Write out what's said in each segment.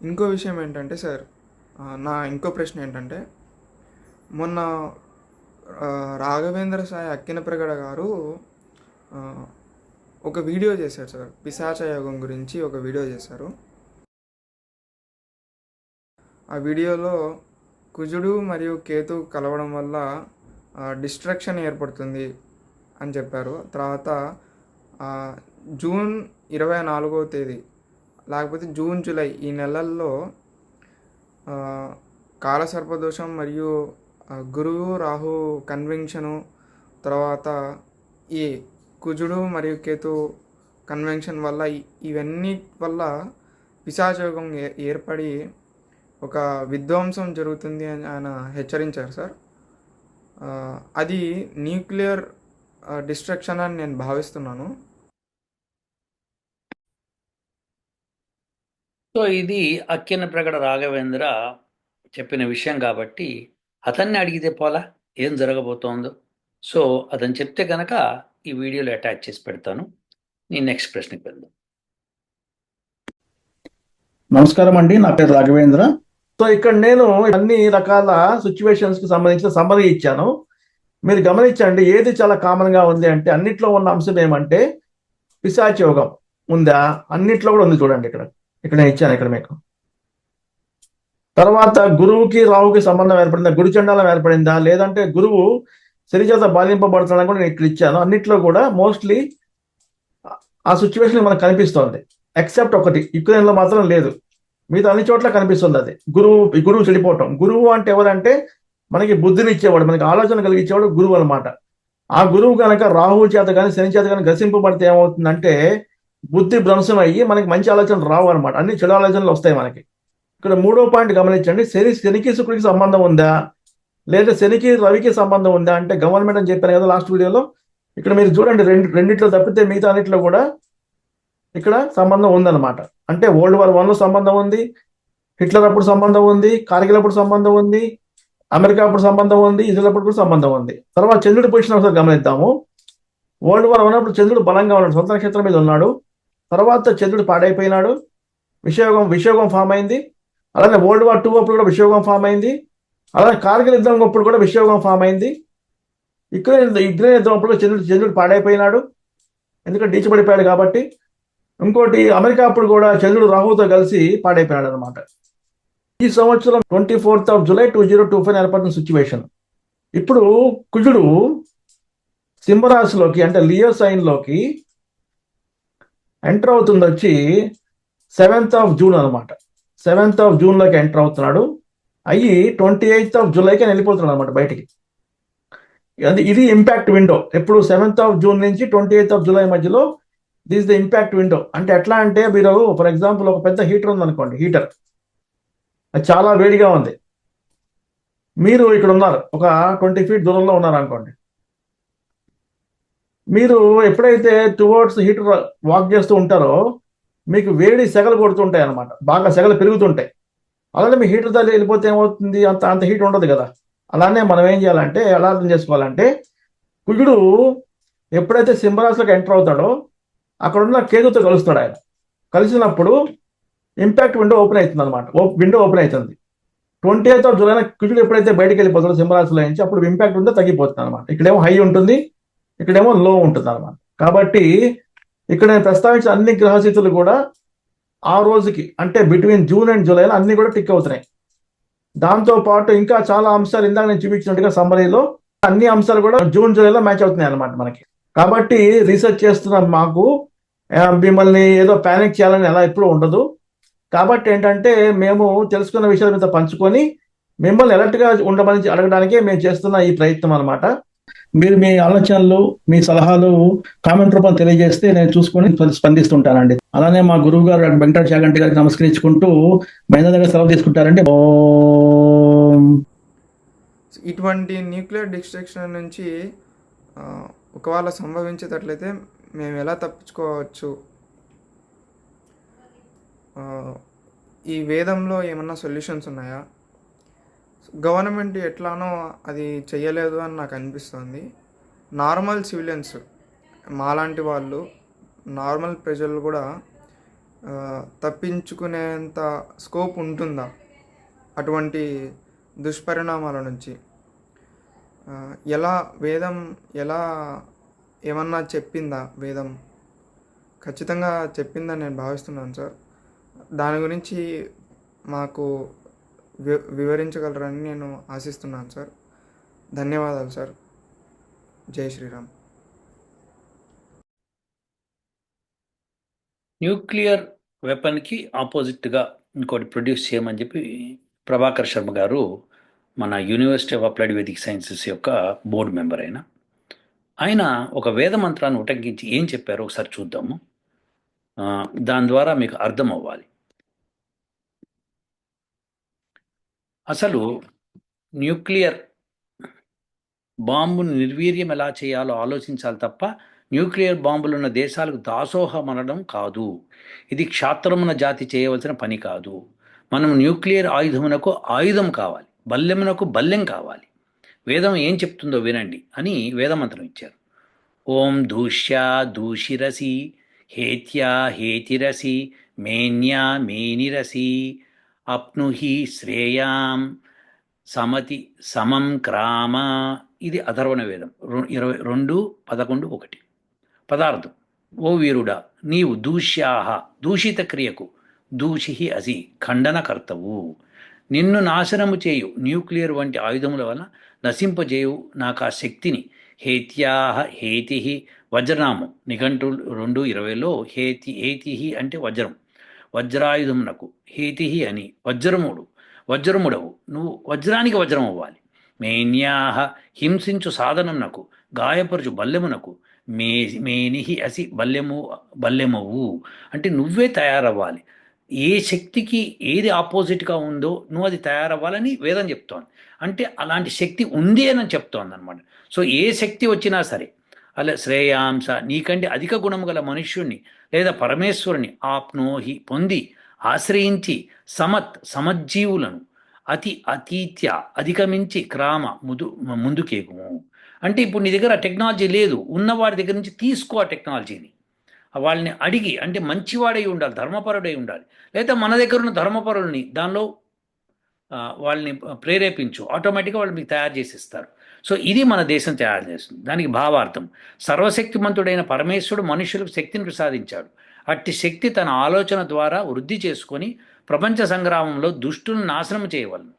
ఇంకో విషయం ఏంటంటే సార్ నా ఇంకో ప్రశ్న ఏంటంటే మొన్న రాఘవేంద్ర సాయి అక్కినప్రగడ గారు ఒక వీడియో చేశారు సార్. పిశాచ యోగం గురించి ఒక వీడియో చేశారు. ఆ వీడియోలో కుజుడు మరియు కేతు కలవడం వల్ల డిస్ట్రక్షన్ ఏర్పడుతుంది అని చెప్పారు. తర్వాత జూన్ ఇరవై నాలుగవ తేదీ లేకపోతే జూన్ జూలై ఈ నెలల్లో కాలసర్పదోషం మరియు గురువు రాహు కన్వెన్షను తర్వాత ఈ కుజుడు మరియు కేతు కన్వెన్షన్ వల్ల ఇవన్నీ వల్ల పిశాచయోగం ఏర్పడి ఒక విధ్వంసం జరుగుతుంది అని ఆయన హెచ్చరించారు సార్. అది న్యూక్లియర్ డిస్ట్రక్షన్ అని నేను భావిస్తున్నాను. సో ఇది అక్కిన ప్రగడ రాఘవేంద్ర చెప్పిన విషయం కాబట్టి అతన్ని అడిగితే పోలా ఏం జరగబోతోందో. సో అతను చెప్తే కనుక ఈ వీడియోలో అటాచ్ చేసి పెడతాను. నీ నెక్స్ట్ ప్రశ్నకి వెళ్దాం. నమస్కారం అండి నా పేరు రాఘవేంద్ర. సో ఇక్కడ నేను అన్ని రకాల సిచ్యువేషన్స్కి సంబంధించిన సమ్మరీ ఇచ్చాను. మీరు గమనించండి ఏది చాలా కామన్గా ఉంది అంటే అన్నిట్లో ఉన్న అంశం ఏమంటే పిశాచ్ యోగం ఉందా? అన్నిట్లో కూడా ఉంది చూడండి ఇక్కడ. ఇక్కడ నేను ఇచ్చాను ఇక్కడ మీకు. తర్వాత గురువుకి రావుకి సంబంధం ఏర్పడిందా? గురు చండాలం ఏర్పడిందా? లేదంటే గురువు శనిచేత బాధింపబడుతున్నాడని కూడా నేను ఇక్కడ ఇచ్చాను. అన్నిట్లో కూడా మోస్ట్లీ ఆ సిచ్యువేషన్ మనకు కనిపిస్తోంది. ఎక్సెప్ట్ ఒకటి యుక్రెయిన్ మాత్రం లేదు. మిగతా అన్ని చోట్ల కనిపిస్తుంది అది. గురువు ఈ గురువు చెడిపోవటం. గురువు అంటే ఎవరంటే మనకి బుద్ధిని ఇచ్చేవాడు మనకి ఆలోచన కలిగించేవాడు గురువు అన్నమాట. ఆ గురువు కనుక రాహువు చేత కానీ శని చేత కానీ గ్రసింపబడితే ఏమవుతుందంటే బుద్ధి భ్రంశం అయ్యి మనకి మంచి ఆలోచనలు రావు అనమాట అన్ని చెడు ఆలోచనలు వస్తాయి మనకి. ఇక్కడ మూడో పాయింట్ గమనించండి. శని శనికి శుక్రుడికి సంబంధం ఉందా? లేదా శనికి రవికి సంబంధం ఉందా? అంటే గవర్నమెంట్ అని చెప్పాను కదా లాస్ట్ వీడియోలో. ఇక్కడ మీరు చూడండి రెండు రెండిట్లో తప్పితే మిగతా అన్నిట్లో కూడా ఇక్కడ సంబంధం ఉందన్నమాట. అంటే వరల్డ్ వార్ వన్లో సంబంధం ఉంది హిట్లర్ అప్పుడు సంబంధం ఉంది కార్గిల్ అప్పుడు సంబంధం ఉంది అమెరికా అప్పుడు సంబంధం ఉంది ఇజ్రాయల్ అప్పుడు కూడా సంబంధం ఉంది. తర్వాత చంద్రుడి పొజిషన్ ఒకసారి గమనిద్దాము. వరల్డ్ వార్ ఉన్నప్పుడు చంద్రుడు బలంగా ఉన్నాడు సొంత నక్షత్రం మీద ఉన్నాడు. తర్వాత చంద్రుడు పాడైపోయినాడు. విషయోగం విషయోగం ఫామ్ అయింది. అలానే వరల్డ్ వార్ టూ అప్పుడు కూడా విషయోగం ఫామ్ అయింది. అలానే కార్గిల్ యుద్ధం అప్పుడు కూడా విషయోగం ఫామ్ అయింది. ఇక్కడ యుక్రెయిన్ యుద్ధం అప్పుడు చంద్రుడు చంద్రుడు పాడైపోయినాడు. ఎందుకంటే డీచబడిపోయాడు కాబట్టి. ఇంకోటి అమెరికా అప్పుడు కూడా చంద్రుడు రాహుతో కలిసి పాడైపోయాడు అనమాట ఈ సంవత్సరం twenty fourth of July two zero two five ఏర్పడిన సిచ్యువేషన్ ఇప్పుడు కుజుడు సింహరాశిలోకి అంటే లియో సైన్లోకి ఎంటర్ అవుతుంది వచ్చి సెవెంత్ ఆఫ్ జూన్ అనమాట సెవెంత్ ఆఫ్ జూన్లోకి ఎంటర్ అవుతున్నాడు. అయ్యి ట్వంటీ ఎయిత్ ఆఫ్ జూలైకి వెళ్ళిపోతున్నాడు అనమాట బయటికి. అది ఇది ఇంపాక్ట్ విండో ఎప్పుడు సెవెంత్ ఆఫ్ జూన్ నుంచి ట్వంటీ ఎయిత్ ఆఫ్ జూలై మధ్యలో దిస్ ద ఇంపాక్ట్ విండో అంటే ఎట్లా అంటే మీరు ఫర్ ఎగ్జాంపుల్ ఒక పెద్ద హీటర్ ఉందనుకోండి హీటర్ అది చాలా వేడిగా ఉంది. మీరు ఇక్కడ ఉన్నారు ఒక ట్వంటీ ఫీట్ దూరంలో ఉన్నారు అనుకోండి మీరు ఎప్పుడైతే టువర్డ్స్ హీటర్ వాక్ చేస్తూ ఉంటారో మీకు వేడి సెగలు కొడుతుంటాయి అనమాట బాగా సెగలు పెరుగుతుంటాయి. అలానే మీ హీటర్ తల్లి వెళ్ళిపోతే ఏమవుతుంది? అంత అంత హీట్ ఉండదు కదా. అలానే మనం ఏం చేయాలంటే ఎలా అర్థం చేసుకోవాలంటే కుజుడు ఎప్పుడైతే సింహరాశిలోకి ఎంటర్ అవుతాడో అక్కడ ఉన్న కేతుతో కలుస్తాడు ఆయన. కలిసినప్పుడు ఇంపాక్ట్ విండో ఓపెన్ అవుతుంది అనమాట విండో ఓపెన్ అవుతుంది. ట్వంటీ ఎయిత్ ఆఫ్ జూలై కుజుడు ఎప్పుడైతే బయటకు వెళ్ళిపోతాడో సింహరాశిలో నుంచి అప్పుడు ఇంపాక్ట్ ఉందో తగ్గిపోతుంది అనమాట ఇక్కడేమో హై ఉంటుంది. ఇక్కడేమో లో ఉంటుంది అనమాట కాబట్టి ఇక్కడ నేను ప్రస్తావించిన అన్ని గ్రహస్థితులు కూడా ఆ రోజుకి అంటే బిట్వీన్ జూన్ అండ్ జూలైలో అన్ని కూడా టిక్ అవుతున్నాయి. దాంతో పాటు ఇంకా చాలా అంశాలు ఇందాక నేను చూపించినట్టుగా సమ్మరీలో అన్ని అంశాలు కూడా జూన్ జూలైలో మ్యాచ్ అవుతున్నాయి అనమాట మనకి. కాబట్టి రీసెర్చ్ చేస్తున్న మాకు మిమ్మల్ని ఏదో ప్యానిక్ చేయాలని ఎలా ఎప్పుడూ ఉండదు. కాబట్టి ఏంటంటే మేము తెలుసుకున్న విషయాల మీద పంచుకొని మిమ్మల్ని ఎలర్ట్గా ఉండమని అడగడానికే మేము చేస్తున్న ఈ ప్రయత్నం అన్నమాట. మీరు మీ ఆలోచనలు మీ సలహాలు కామెంట్ రూపంలో తెలియజేస్తే నేను చూసుకొని స్పందిస్తుంటానండి. అలానే మా గురువు గారు వెంకట చాగంటి గారికి నమస్కరించుకుంటూ మహిళ దగ్గర సెలవు తీసుకుంటారండి. ఓ. ఇటువంటి న్యూక్లియర్ డిస్ట్రక్షన్ నుంచి ఒకవేళ సంభవించేటట్లయితే మేము ఎలా తప్పించుకోవచ్చు? ఈ వేదంలో ఏమన్నా సొల్యూషన్స్ ఉన్నాయా? గవర్నమెంట్ ఎట్లానో అది చేయలేదు అని నాకు అనిపిస్తుంది. నార్మల్ సివిలియన్స్ మాలాంటి వాళ్ళు నార్మల్ ప్రజలు కూడా తప్పించుకునేంత స్కోప్ ఉంటుందా అటువంటి దుష్పరిణామాల నుంచి? ఎలా వేదం ఎలా ఏమన్నా చెప్పిందా వేదం? ఖచ్చితంగా చెప్పిందని నేను భావిస్తున్నాను సార్. దాని గురించి మాకు వి వివరించగలరని నేను ఆశిస్తున్నాను సార్. ధన్యవాదాలు సార్. జై శ్రీరామ్. న్యూక్లియర్ వెపన్కి ఆపోజిట్గా ఇంకోటి ప్రొడ్యూస్ చేయమని చెప్పి ప్రభాకర్ శర్మ గారు మన university of applied Vedic sciences యొక్క బోర్డు మెంబర్ అయిన. ఆయన ఒక వేద మంత్రాన్ని ఉటంకించి ఏం చెప్పారో ఒకసారి చూద్దాము. దాని ద్వారా మీకు అర్థం అవ్వాలి అసలు న్యూక్లియర్ బాంబును నిర్వీర్యం ఎలా చేయాలో ఆలోచించాలి తప్ప న్యూక్లియర్ బాంబులున్న దేశాలకు దాసోహం అనడం కాదు. ఇది క్షాత్రమున జాతి చేయవలసిన పని కాదు. మనం న్యూక్లియర్ ఆయుధమునకు ఆయుధం కావాలి. బల్లెమునకు బల్లెం కావాలి. వేదం ఏం చెప్తుందో వినండి అని వేదమంత్రం ఇచ్చారు. ఓం దూష్యా దూషిరసి హేత్యా హేతిరసి మేన్యా మేనిరసి అప్నుహి శ్రేయాం సమతి సమం క్రామ. ఇది అధర్వణ వేదం. ఇరవై రెండు పదకొండు ఒకటి. పదార్థం. ఓ వీరుడా నీవు దూష్యాహ దూషిత క్రియకు దూషి అసి ఖండనకర్తవు. నిన్ను నాశనము చేయు న్యూక్లియర్ వంటి ఆయుధముల వలన నశింపజేయు నాకు ఆ శక్తిని హేత్యాహ హేతి వజ్రనామం. నిఘంటు రెండు ఇరవైలో హేతి హేతి అంటే వజ్రం. వజ్రాయుధమునకు. హేతి అని. వజ్రముడు. వజ్రముడవు. నువ్వు వజ్రానికి వజ్రం అవ్వాలి మేన్యాహ హింసించు సాధనమునకు. గాయపరచు బల్లెమునకు. మే మేనిహి అసి బల్లెము బల్లెమవు. అంటే నువ్వే తయారవ్వాలి. ఏ శక్తికి ఏది ఆపోజిట్గా ఉందో నువ్వు అది తయారవ్వాలని వేదం చెప్తోంది. అంటే అలాంటి శక్తి ఉంది అని చెప్తోంది అనమాట సో ఏ శక్తి వచ్చినా సరే. అలా శ్రేయాంశ నీకంటే అధిక గుణము గల మనుష్యుణ్ణి లేదా పరమేశ్వరుని ఆప్నోహి పొంది ఆశ్రయించి సమత్ సమజ్జీవులను అతి అతీత్య అధిగమించి క్రామ ముదు ముందుకేగుము అంటే ఇప్పుడు నీ దగ్గర టెక్నాలజీ లేదు. ఉన్నవాడి దగ్గర నుంచి తీసుకో ఆ టెక్నాలజీని. వాళ్ళని అడిగి అంటే మంచివాడై ఉండాలి ధర్మపరుడై ఉండాలి. లేదా మన దగ్గర ఉన్న ధర్మపరుల్ని దానిలో వాళ్ళని ప్రేరేపించు. ఆటోమేటిక్గా వాళ్ళు మీకు తయారు చేసిస్తారు. సో ఇది మన దేశం తయారు చేస్తుంది. దానికి భావార్థం. సర్వశక్తిమంతుడైన పరమేశ్వరుడు మనుషులకు శక్తిని ప్రసాదించాడు. అట్టి శక్తి తన ఆలోచన ద్వారా వృద్ధి చేసుకొని ప్రపంచ సంగ్రామంలో దుష్టులను నాశనం చేయవలను.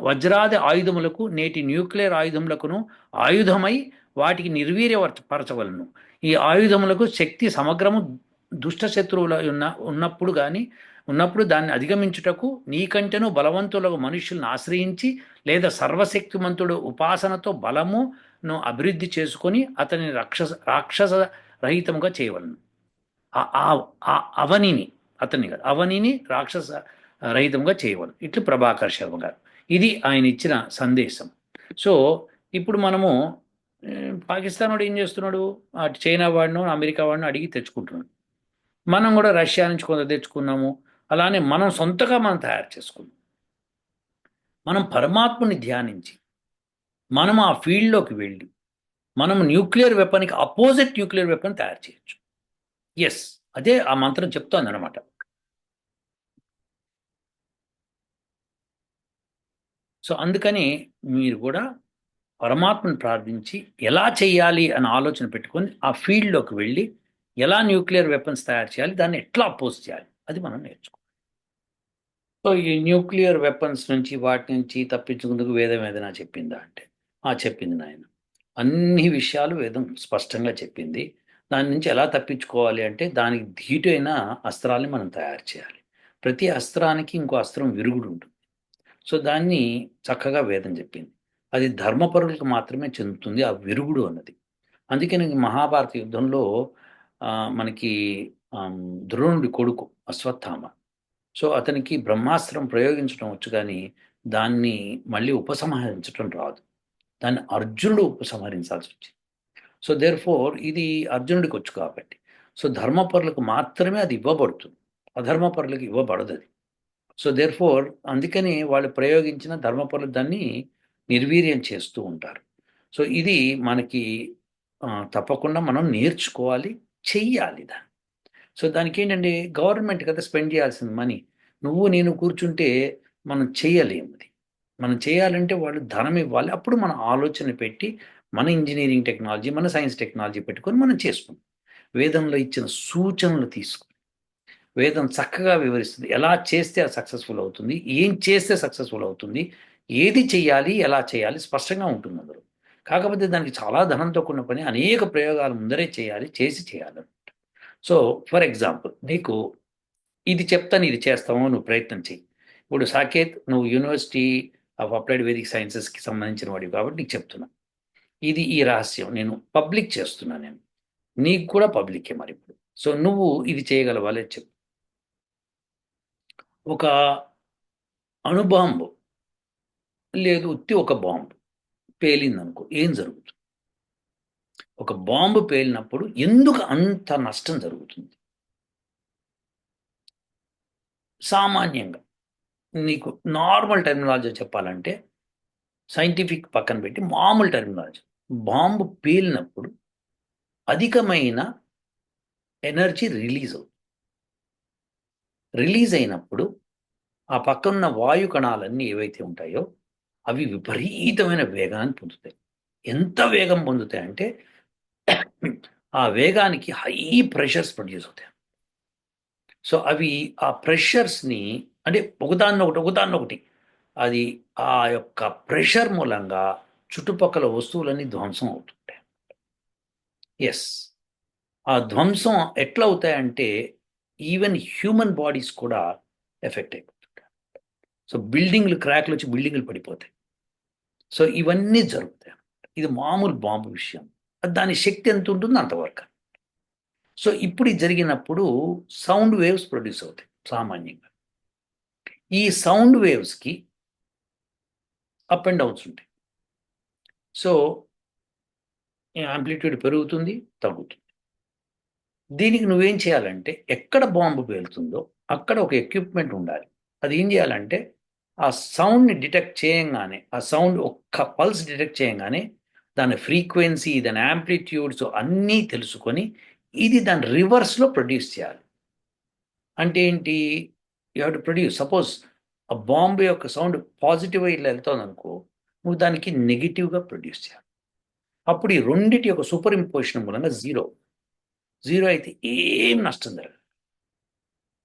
వజ్రాది ఆయుధములకు నేటి న్యూక్లియర్ ఆయుధములకును ఆయుధమై వాటికి నిర్వీర్యపరచవలను. ఈ ఆయుధములకు శక్తి సమగ్రము దుష్ట శత్రువుల ఉన్న ఉన్నప్పుడు కానీ ఉన్నప్పుడు దాన్ని అధిగమించుటకు నీకంటేనూ బలవంతులకు మనుషులను ఆశ్రయించి లేదా సర్వశక్తిమంతుడు ఉపాసనతో బలమును అభివృద్ధి చేసుకొని అతని రాక్షస రాక్షస రహితముగా చేయవలను. ఆ- అవనిని అతన్ని కాదు అవనిని రాక్షస రహితంగా చేయవలను. ఇట్లు ప్రభాకర్ శర్మ గారు. ఇది ఆయన ఇచ్చిన సందేశం. సో ఇప్పుడు మనము పాకిస్తాన్ వాడు ఏం చేస్తున్నాడు? అటు చైనా వాడిను అమెరికా వాడిను అడిగి తెచ్చుకుంటున్నాడు. మనం కూడా రష్యా నుంచి కొంత తెచ్చుకున్నాము. అలానే మనం సొంతగా మనం తయారు చేసుకున్నాం మనం పరమాత్మని ధ్యానించి మనం ఆ ఫీల్డ్లోకి వెళ్ళి మనం న్యూక్లియర్ వెపన్కి అపోజిట్ న్యూక్లియర్ వెపన్ తయారు చేయొచ్చు. ఎస్ అదే ఆ మంత్రం చెప్తోంది అనమాట సో అందుకని మీరు కూడా పరమాత్మను ప్రార్థించి ఎలా చేయాలి అని ఆలోచన పెట్టుకొని ఆ ఫీల్డ్లోకి వెళ్ళి ఎలా న్యూక్లియర్ వెపన్స్ తయారు చేయాలి దాన్ని ఎట్లా అపోజ్ చేయాలి అది మనం నేర్చుకోవాలి సో ఈ న్యూక్లియర్ వెపన్స్ నుంచి వాటి నుంచి తప్పించుకుందుకు వేదం ఏదైనా చెప్పిందా అంటే? ఆ చెప్పింది నాయన. అన్ని విషయాలు వేదం స్పష్టంగా చెప్పింది. దాని నుంచి ఎలా తప్పించుకోవాలి అంటే దానికి ధీటైన అస్త్రాల్ని మనం తయారు చేయాలి. ప్రతి అస్త్రానికి ఇంకో అస్త్రం విరుగుడు ఉంటుంది. సో దాన్ని చక్కగా వేదం చెప్పింది. అది ధర్మపరులకు మాత్రమే చెందుతుంది ఆ విరుగుడు అన్నది. అందుకని మహాభారత యుద్ధంలో మనకి ద్రోణుడి కొడుకు అశ్వత్థామ సో అతనికి బ్రహ్మాస్త్రం ప్రయోగించడం వచ్చు కానీ దాన్ని మళ్ళీ ఉపసంహరించడం రాదు. దాన్ని అర్జునుడు ఉపసంహరించాల్సి వచ్చింది. సో దేర్ ఫోర్ ఇది అర్జునుడికి వచ్చు కాబట్టి. సో ధర్మపరులకు మాత్రమే అది ఇవ్వబడుతుంది. అధర్మపరులకు ఇవ్వబడదు అది. సో దేర్ ఫోర్ అందుకని వాళ్ళు ప్రయోగించిన ధర్మపరులు దాన్ని నిర్వీర్యం చేస్తూ ఉంటారు. సో ఇది మనకి తప్పకుండా మనం నేర్చుకోవాలి చెయ్యాలి దాన్ని. సో దానికి ఏంటంటే గవర్నమెంట్ కదా స్పెండ్ చేయాల్సిన మనీ నువ్వు నేను కూర్చుంటే మనం చేయలేము అది. మనం చేయాలంటే వాళ్ళు ధనం ఇవ్వాలి. అప్పుడు మన ఆలోచన పెట్టి మన ఇంజనీరింగ్ టెక్నాలజీ మన సైన్స్ టెక్నాలజీ పెట్టుకొని మనం చేసుకుంటాం వేదంలో ఇచ్చిన సూచనలు తీసుకుని వేదం చక్కగా వివరిస్తుంది. ఎలా చేస్తే అది సక్సెస్ఫుల్ అవుతుంది? ఏం చేస్తే సక్సెస్ఫుల్ అవుతుంది? ఏది చేయాలి? ఎలా చేయాలి? స్పష్టంగా ఉంటుంది అందులో. కాకపోతే దానికి చాలా ధనంతో కూడిన పని అనేక ప్రయోగాలు ముందరే చేయాలి చేసి చేయాలి. సో ఫర్ ఎగ్జాంపుల్ నీకు ఇది చెప్తాను ఇది చేస్తాము నువ్వు ప్రయత్నం చెయ్యి. ఇప్పుడు సాకేత్ నువ్వు యూనివర్సిటీ ఆఫ్ అప్లైడ్ వేదిక్ సైన్సెస్కి సంబంధించిన వాడివి కాబట్టి నీకు చెప్తున్నా. ఇది ఈ రహస్యం. నేను పబ్లిక్ చేస్తున్నా నేను. నీకు కూడా పబ్లికే మరి ఇప్పుడు. సో నువ్వు ఇది చేయగలవా? లేదు చెప్పు. ఒక అణుబాంబు లేదు ఉత్తి ఒక బాంబు. పేలింది అనుకో ఏం జరుగుతుంది? ఒక బాంబు పేలినప్పుడు ఎందుకు అంత నష్టం జరుగుతుంది? సామాన్యంగా నీకు నార్మల్ టెర్మినాలజీ చెప్పాలంటే సైంటిఫిక్ పక్కన పెట్టి మామూలు టెర్మినాలజీ. బాంబు పేలినప్పుడు అధికమైన ఎనర్జీ రిలీజ్ అవుతుంది. రిలీజ్ అయినప్పుడు ఆ పక్కనున్న వాయు కణాలన్నీ ఏవైతే ఉంటాయో అవి విపరీతమైన వేగాన్ని పొందుతాయి. ఎంత వేగం పొందుతాయి అంటే ఆ వేగానికి హై ప్రెషర్స్ ప్రొడ్యూస్ అవుతాయి. సో అవి ఆ ప్రెషర్స్ని అంటే ఒకదాన్ని ఒకటి ఒకదాన్ని ఒకటి అది ఆ యొక్క ప్రెషర్ మూలంగా చుట్టుపక్కల వస్తువులన్నీ ధ్వంసం అవుతుంటాయి. ఎస్ ఆ ధ్వంసం ఎట్లా అవుతాయంటే ఈవెన్ హ్యూమన్ బాడీస్ కూడా ఎఫెక్ట్ అయిపోతుంటాయి. సో బిల్డింగ్లు క్రాక్లు వచ్చి బిల్డింగ్లు పడిపోతాయి. సో ఇవన్నీ జరుగుతాయి. ఇది మామూలు బాంబు విషయం. దాని శక్తి ఎంత ఉంటుందో అంతవరకు సో ఇప్పుడు జరిగినప్పుడు సౌండ్ వేవ్స్ ప్రొడ్యూస్ అవుతాయి సామాన్యంగా. ఈ సౌండ్ వేవ్స్కి అప్ అండ్ డౌన్స్ ఉంటాయి. సో యాంప్లిట్యూడ్ పెరుగుతుంది తగ్గుతుంది. దీనికి నువ్వేం చేయాలంటే ఎక్కడ బాంబు పేలుతుందో అక్కడ ఒక ఎక్విప్మెంట్ ఉండాలి. అది ఏం చేయాలంటే ఆ సౌండ్ని డిటెక్ట్ చేయంగానే ఆ సౌండ్ ఒక్క పల్స్ డిటెక్ట్ చేయంగానే దాని ఫ్రీక్వెన్సీ దాని యాంప్లిట్యూడ్స్ అన్నీ తెలుసుకొని ఇది దాని రివర్స్లో ప్రొడ్యూస్ చేయాలి. అంటే ఏంటి? You have to produce. Suppose ఆ బాంబు యొక్క సౌండ్ పాజిటివ్ ఇట్లా వెళ్తుంది అనుకో నువ్వు దానికి నెగిటివ్గా ప్రొడ్యూస్ చేయాలి. అప్పుడు ఈ రెండిటి యొక్క సూపర్ ఇంపోజిషన్ మూలంగా జీరో. జీరో అయితే ఏం నష్టం జరగదు.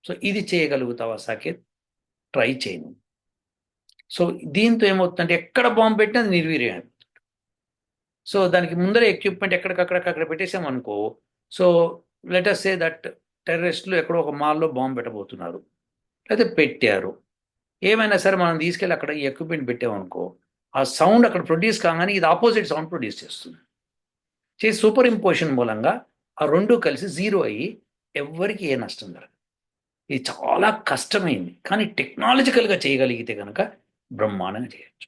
సో ఇది చేయగలుగుతావా సాకేత్? ట్రై చేయను సో దీంతో ఏమవుతుందంటే ఎక్కడ బాంబు పెట్టినా అది నిర్వీర్యం సో దానికి ముందరే ఎక్విప్మెంట్ ఎక్కడికక్కడికక్కడ పెట్టేసాం అనుకో సో లెటస్ సే దట్ టెర్రరిస్టులు ఎక్కడో ఒక మాల్లో బాంబు పెట్టబోతున్నారు. లేకపోతే పెట్టారు. ఏమైనా సరే మనం తీసుకెళ్ళి అక్కడ ఈ ఎక్విప్మెంట్ పెట్టామనుకో ఆ సౌండ్ అక్కడ ప్రొడ్యూస్ కాగానే ఇది ఆపోజిట్ సౌండ్ ప్రొడ్యూస్ చేస్తుంది. చేసి సూపర్ ఇంపోజిషన్ మూలంగా ఆ రెండు కలిసి జీరో అయ్యి ఎవ్వరికి ఏ నష్టం జరగదు. ఇది చాలా కష్టమైంది. కానీ టెక్నాలజికల్గా చేయగలిగితే కనుక బ్రహ్మాండంగా చేయొచ్చు.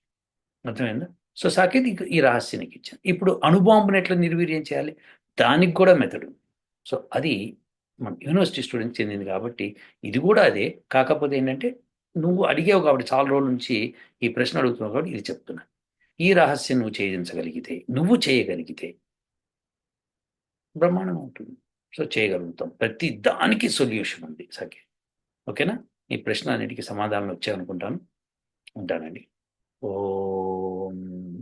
అర్థమైందా? సో సాకేత్ ఈ రహస్యానికి ఇచ్చాను ఇప్పుడు అణుబాంబుని ఎట్లా నిర్వీర్యం చేయాలి? దానికి కూడా మెథడు. సో అది మన యూనివర్సిటీ స్టూడెంట్ చెందింది కాబట్టి ఇది కూడా అదే. కాకపోతే ఏంటంటే నువ్వు అడిగావు కాబట్టి చాలా రోజుల నుంచి ఈ ప్రశ్న అడుగుతున్నావు కాబట్టి ఇది చెప్తున్నా. ఈ రహస్యం నువ్వు చేయించగలిగితే నువ్వు చేయగలిగితే బ్రహ్మాండం ఉంటుంది. సో చేయగలుగుతాం. ప్రతి దానికి సొల్యూషన్ ఉంది సకే ఓకేనా? ఈ ప్రశ్న అన్నిటికీ సమాధానం వచ్చాయనుకుంటాను. ఉంటానండి. ఓ